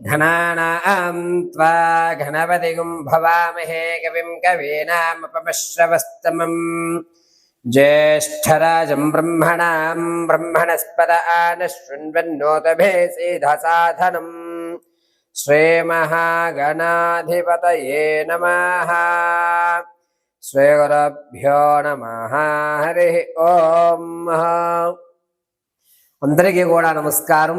घनानां त्वा घनपतिगुं भवामहे कविं कवीनामपमश्रवस्तमम् ज्येष्ठराजं ब्रह्मणां ब्रह्मणस्पद आनशृण्वन्नोतभेसीधसाधनम् श्रीमहागणाधिपतये नमः श्रीगुरुभ्यो नमः हरिः ॐ అందరికీ కూడా నమస్కారం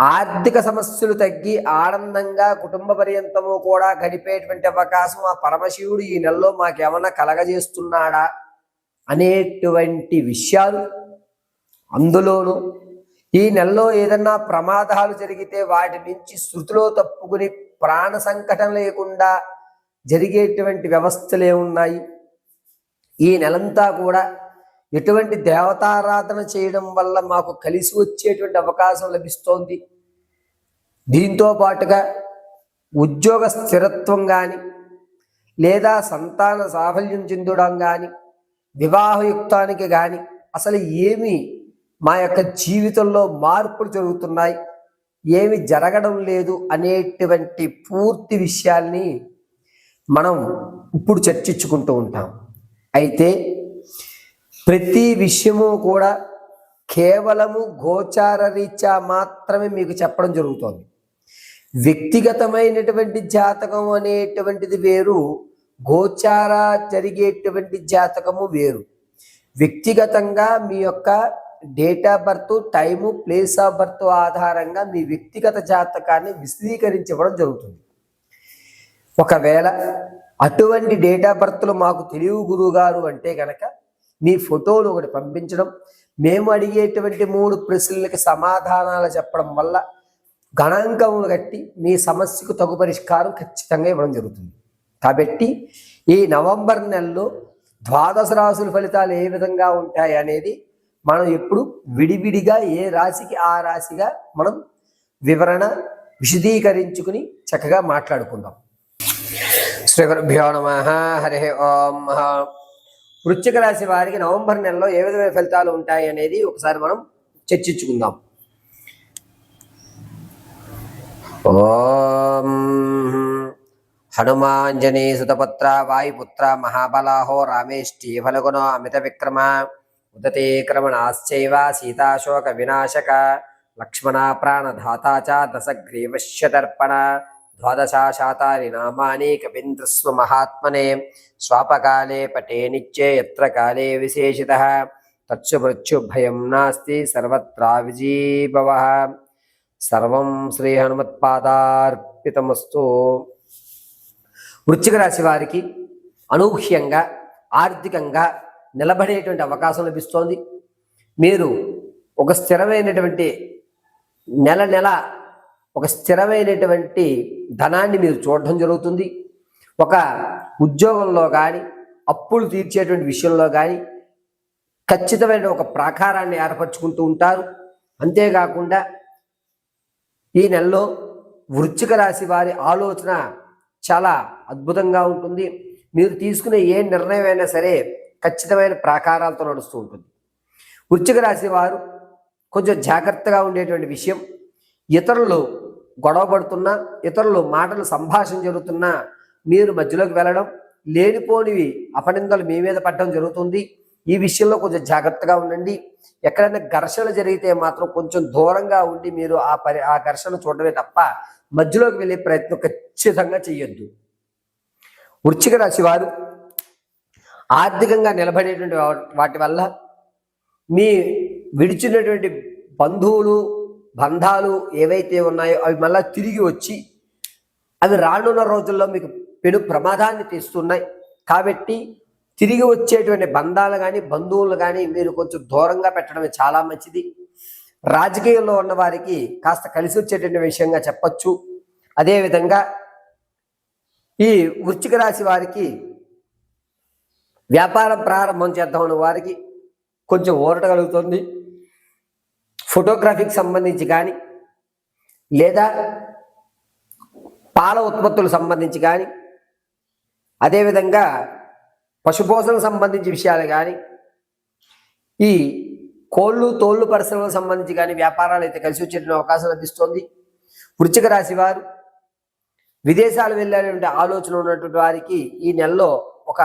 ఆర్థిక సమస్యలు తగ్గి ఆనందంగా కుటుంబ పర్యంతము కూడా గడిపేటువంటి అవకాశం ఆ పరమశివుడు ఈ నెలలో మాకేమన్నా కలగజేస్తున్నాడా అనేటువంటి విషయాలు అందులోనూ. ఈ నెలలో ఏదన్నా ప్రమాదాలు జరిగితే వాటి నుంచి శృతిలో తప్పుకుని ప్రాణ సంకటం లేకుండా జరిగేటువంటి వ్యవస్థలు ఏమున్నాయి ఈ నెలంతా కూడా ఎటువంటి దేవతారాధన చేయడం వల్ల మాకు కలిసి వచ్చేటువంటి అవకాశం లభిస్తోంది. దీంతో పాటుగా ఉద్యోగ స్థిరత్వం కానీ లేదా సంతాన సాఫల్యం చెందడం కానీ వివాహయుక్తానికి కానీ అసలు ఏమి మా యొక్క జీవితంలో మార్పులు జరుగుతున్నాయి. ఏమి జరగడం లేదు అనేటువంటి పూర్తి విషయాల్ని మనం ఇప్పుడు చర్చించుకుంటూ ఉంటాం. అయితే ప్రతి విషయము కూడా కేవలము గోచార రీత్యా మాత్రమే మీకు చెప్పడం జరుగుతోంది. వ్యక్తిగతమైనటువంటి జాతకం అనేటువంటిది వేరు గోచార జరిగేటువంటి జాతకము వేరు. వ్యక్తిగతంగా మీ యొక్క date of birth time place of birth ఆధారంగా మీ వ్యక్తిగత జాతకాన్ని విశదీకరించడం జరుగుతుంది. ఒకవేళ అటువంటి డేట్ ఆఫ్ బర్త్లు మాకు తెలివి గురువు గారు అంటే కనుక మీ ఫోటోలు ఒకటి పంపించడం. మేము అడిగేటువంటి మూడు ప్రశ్నలకి సమాధానాలు చెప్పడం వల్ల గణాంకములు కట్టి మీ సమస్యకు తగు పరిష్కారం ఖచ్చితంగా ఇవ్వడం జరుగుతుంది. కాబట్టి ఈ నవంబర్ నెలలో ద్వాదశ రాశుల ఫలితాలు ఏ విధంగా ఉంటాయి అనేది మనం ఎప్పుడు విడివిడిగా ఏ రాశికి ఆ రాశిగా మనం వివరణ విశదీకరించుకుని చక్కగా మాట్లాడుకుందాం. శ్రీ గురుభ్యో నమ. హరి ఓం. వృశ్చిక రాశి వారికి నవంబర్ నెలలో ఏ విధమైన ఫలితాలు ఉంటాయి అనేది ఒకసారి మనం చర్చించుకుందాం. ఓం హనుమాంజనీ సుతపుత్ర వాయుపుత్ర మహాబలాహో రామేష్టి ఫలగుణో అమిత విక్రమ ఉదతే క్రమణాశ్చైవ సీతాశోక వినాశక లక్ష్మణ ప్రాణధాత చ దశగ్రీవశ్యతర్పణ ద్వాదశాశాతాని నామాని కవీంద్రస్వ మహాత్మనే. స్వాపకాలే పటే నిత్యే యత్ర కాలే విశేషిత. తచ్చు మృత్యు భయం నాస్తి సర్వత్రా విజీభవ సర్వం శ్రీ హనుమత్పాదార్పితమస్తు. వృశ్చిక రాశి వారికి అనూహ్యంగా ఆర్థికంగా నిలబడేటువంటి అవకాశం లభిస్తోంది. మీరు ఒక స్థిరమైనటువంటి నెల నెల ఒక స్థిరమైనటువంటి ధనాన్ని మీరు చూడడం జరుగుతుంది. ఒక ఉద్యోగంలో కానీ అప్పులు తీర్చేటువంటి విషయంలో కానీ ఖచ్చితమైన ఒక ప్రాకారాన్ని ఏర్పరచుకుంటూ ఉంటారు. అంతేకాకుండా ఈ నెలలో వృచ్చిక రాశి వారి ఆలోచన చాలా అద్భుతంగా ఉంటుంది. మీరు తీసుకునే ఏ నిర్ణయం అయినా సరే ఖచ్చితమైన ప్రాకారాలతో నడుస్తూ ఉంటుంది. వృచ్చిక రాశి వారు కొంచెం జాగ్రత్తగా ఉండేటువంటి విషయం. ఇతరులు గొడవ పడుతున్నా ఇతరులు మాటలు సంభాషణ జరుగుతున్నా మీరు మధ్యలోకి వెళ్ళడం లేనిపోనివి అపనిందలు మీ మీద పడడం జరుగుతుంది. ఈ విషయంలో కొంచెం జాగ్రత్తగా ఉండండి. ఎక్కడైనా ఘర్షణ జరిగితే మాత్రం కొంచెం దూరంగా ఉండి మీరు ఆ పరి ఆ ఘర్షణ చూడడమే తప్ప మధ్యలోకి వెళ్ళే ప్రయత్నం ఖచ్చితంగా చేయొద్దు వృచ్చిక రాశి వారు ఆర్థికంగా నిలబడేటువంటి వాటి వల్ల మీ విడిచినటువంటి బంధువులు బంధాలు ఏవైతే ఉన్నాయో అవి మళ్ళీ తిరిగి వచ్చి అవి రానున్న రోజుల్లో మీకు పెను ప్రమాదాన్ని తెస్తున్నాయి. కాబట్టి తిరిగి వచ్చేటువంటి బంధాలు కానీ బంధువులు కానీ మీరు కొంచెం దూరంగా పెట్టడమే చాలా మంచిది. రాజకీయంలో ఉన్న వారికి కాస్త కలిసి వచ్చేటువంటి విషయంగా చెప్పచ్చు. అదేవిధంగా ఈ వృశ్చిక రాశి వారికి వ్యాపారం ప్రారంభం చేద్దామన్న వారికి కొంచెం ఊరట కలుగుతుంది. ఫోటోగ్రఫీకి సంబంధించి కానీ లేదా పాల ఉత్పత్తులకు సంబంధించి కానీ అదేవిధంగా పశుపోషణకు సంబంధించి విషయాలు కానీ ఈ కోళ్ళు తోళ్ళు పరిశ్రమలకు సంబంధించి కానీ వ్యాపారాలు అయితే కలిసి వచ్చేటువంటి అవకాశం లభిస్తోంది. వృచ్చిక రాశి వారు విదేశాలు వెళ్ళాలంటే ఆలోచన ఉన్నటువంటి వారికి ఈ నెలలో ఒక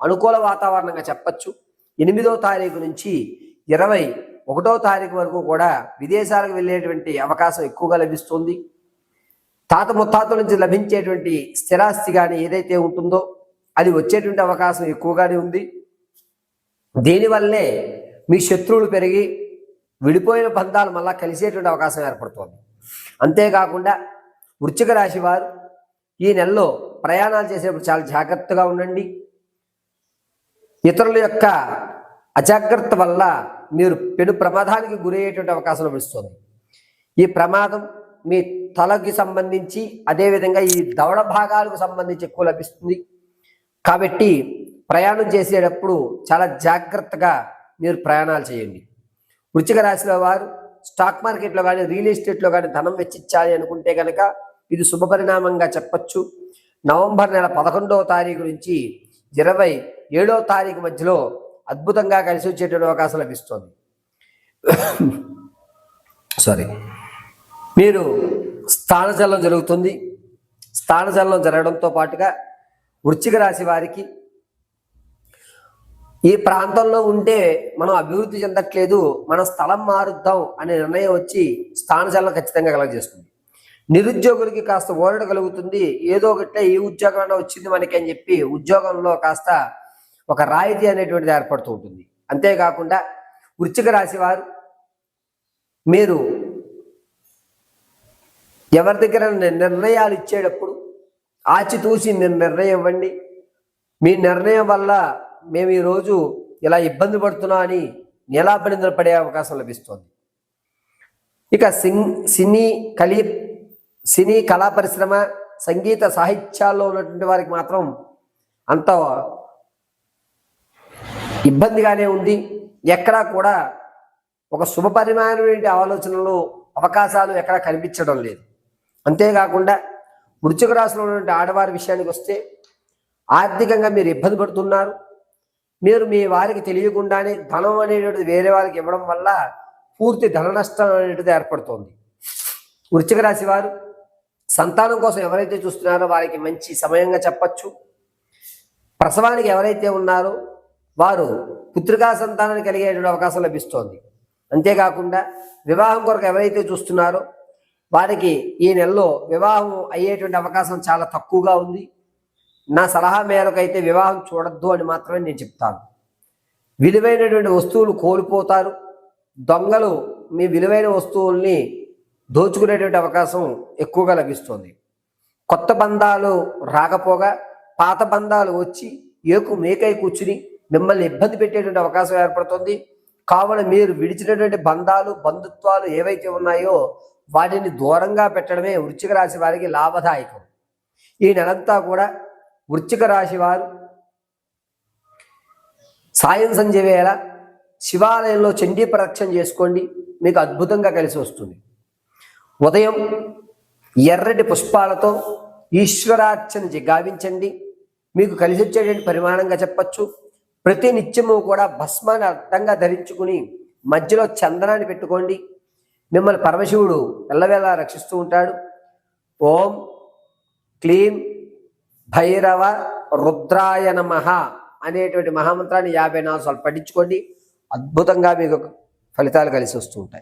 అనుకూల వాతావరణంగా చెప్పచ్చు. ఎనిమిదో తారీఖు నుంచి ఇరవై ఒకటో తారీఖు వరకు కూడా విదేశాలకు వెళ్ళేటువంటి అవకాశం ఎక్కువగా లభిస్తుంది. తాత ముత్తాతల నుంచి లభించేటువంటి స్థిరాస్తి కానీ ఏదైతే ఉంటుందో అది వచ్చేటువంటి అవకాశం ఎక్కువగానే ఉంది. దీనివల్లే మీ శత్రువులు పెరిగి విడిపోయిన బంధాలు మళ్ళా కలిసేటువంటి అవకాశం ఏర్పడుతుంది. అంతేకాకుండా వృచ్చిక రాశి వారు ఈ నెలలో ప్రయాణాలు చేసేటప్పుడు చాలా జాగ్రత్తగా ఉండండి. ఇతరుల యొక్క అజాగ్రత్త వల్ల మీరు పెను ప్రమాదానికి గురయ్యేటువంటి అవకాశం లభిస్తుంది. ఈ ప్రమాదం మీ తలకి సంబంధించి అదేవిధంగా ఈ దవడ భాగాలకు సంబంధించి ఎక్కువ లభిస్తుంది. కాబట్టి ప్రయాణం చేసేటప్పుడు చాలా జాగ్రత్తగా మీరు ప్రయాణాలు చేయండి. వృచ్చిక రాశిలో వారు స్టాక్ మార్కెట్లో కానీ రియల్ ఎస్టేట్లో కానీ ధనం వెచ్చించాలి అనుకుంటే కనుక ఇది శుభపరిణామంగా చెప్పచ్చు. నవంబర్ నెల పదకొండవ తారీఖు నుంచి ఇరవై ఏడవ తారీఖు మధ్యలో అద్భుతంగా కలిసి వచ్చేటువంటి అవకాశం లభిస్తుంది. సారీ మీరు స్థానచలనం జరుగుతుంది. స్థానచలనం జరగడంతో పాటుగా వృశ్చిక రాశి వారికి ఈ ప్రాంతంలో ఉంటే మనం అభివృద్ధి చెందట్లేదు మనం స్థలం మారుద్దాం అనే నిర్ణయం వచ్చి స్థానచలనం ఖచ్చితంగా కలగజేస్తుంది. నిరుద్యోగులకి కాస్త ఓరడ కలుగుతుంది. ఏదో ఒకటే ఈ ఉద్యోగం వచ్చింది మనకి అని చెప్పి ఉద్యోగంలో కాస్త ఒక రాయితీ అనేటువంటిది ఏర్పడుతూ ఉంటుంది. అంతేకాకుండా వృచ్చిక రాశి వారు మీరు ఎవరి దగ్గర నిర్ణయాలు ఇచ్చేటప్పుడు ఆచితూచి మీరు నిర్ణయం ఇవ్వండి. మీ నిర్ణయం వల్ల మేము ఈరోజు ఇలా ఇబ్బంది పడుతున్నాం అని నిలాపనిందలు పడే అవకాశం లభిస్తుంది. ఇక సింగ్ సినీ కలి సినీ కళా పరిశ్రమ సంగీత సాహిత్యాల్లో ఉన్నటువంటి వారికి మాత్రం అంత ఇబ్బందిగానే ఉంది. ఎక్కడా కూడా ఒక శుభపరిమాణమైన ఆలోచనలు అవకాశాలు ఎక్కడా కనిపించడం లేదు. అంతేకాకుండా వృశ్చిక రాశిలో ఉన్నటువంటి ఆడవారి విషయానికి వస్తే ఆర్థికంగా మీరు ఇబ్బంది పడుతున్నారు. మీరు మీ వారికి తెలియకుండానే ధనం అనేటువంటిది వేరే వారికి ఇవ్వడం వల్ల పూర్తి ధన నష్టం అనేటువంటిది ఏర్పడుతోంది. వృశ్చిక రాశి వారు సంతానం కోసం ఎవరైతే చూస్తున్నారో వారికి మంచి సమయంగా చెప్పచ్చు. ప్రసవానికి ఎవరైతే ఉన్నారో వారు పుత్రికా సంతానాన్ని కలిగేటువంటి అవకాశం లభిస్తోంది. అంతేకాకుండా వివాహం కొరకు ఎవరైతే చూస్తున్నారో వారికి ఈ నెలలో వివాహం అయ్యేటువంటి అవకాశం చాలా తక్కువగా ఉంది. నా సలహా మేరకు అయితే వివాహం చూడొద్దు అని మాత్రమే నేను చెప్తాను. విలువైనటువంటి వస్తువులు కోల్పోతారు. దొంగలు మీ విలువైన వస్తువుల్ని దోచుకునేటువంటి అవకాశం ఎక్కువగా లభిస్తుంది. కొత్త బంధాలు రాకపోగా పాత బంధాలు వచ్చి ఏకు మేకై కూర్చుని మిమ్మల్ని ఇబ్బంది పెట్టేటువంటి అవకాశం ఏర్పడుతుంది. కావున మీరు విడిచినటువంటి బంధాలు బంధుత్వాలు ఏవైతే ఉన్నాయో వాటిని దూరంగా పెట్టడమే వృశ్చిక రాశి వారికి లాభదాయకం. ఈ నెలంతా కూడా వృశ్చిక రాశి వారు సాయం సంధ్య వేళ శివాలయంలో చండీ ప్రదక్షిణ చేసుకోండి. మీకు అద్భుతంగా కలిసి వస్తుంది. ఉదయం ఎర్రటి పుష్పాలతో ఈశ్వరార్చన గావించండి. మీకు కలిసి వచ్చేటువంటి పరిమాణంగా చెప్పచ్చు. ప్రతి నిత్యము కూడా భస్మాన్ని అర్థంగా ధరించుకుని మధ్యలో చందనాన్ని పెట్టుకోండి. మిమ్మల్ని పరమశివుడు ఎల్లవేళ రక్షిస్తూ ఉంటాడు. ఓం క్లీం భైరవ రుద్రాయ నమః అనేటువంటి మహామంత్రాన్ని యాభై నాలుగు సార్లు పఠించుకోండి. అద్భుతంగా మీకు ఫలితాలు కలిసి వస్తూ ఉంటాయి.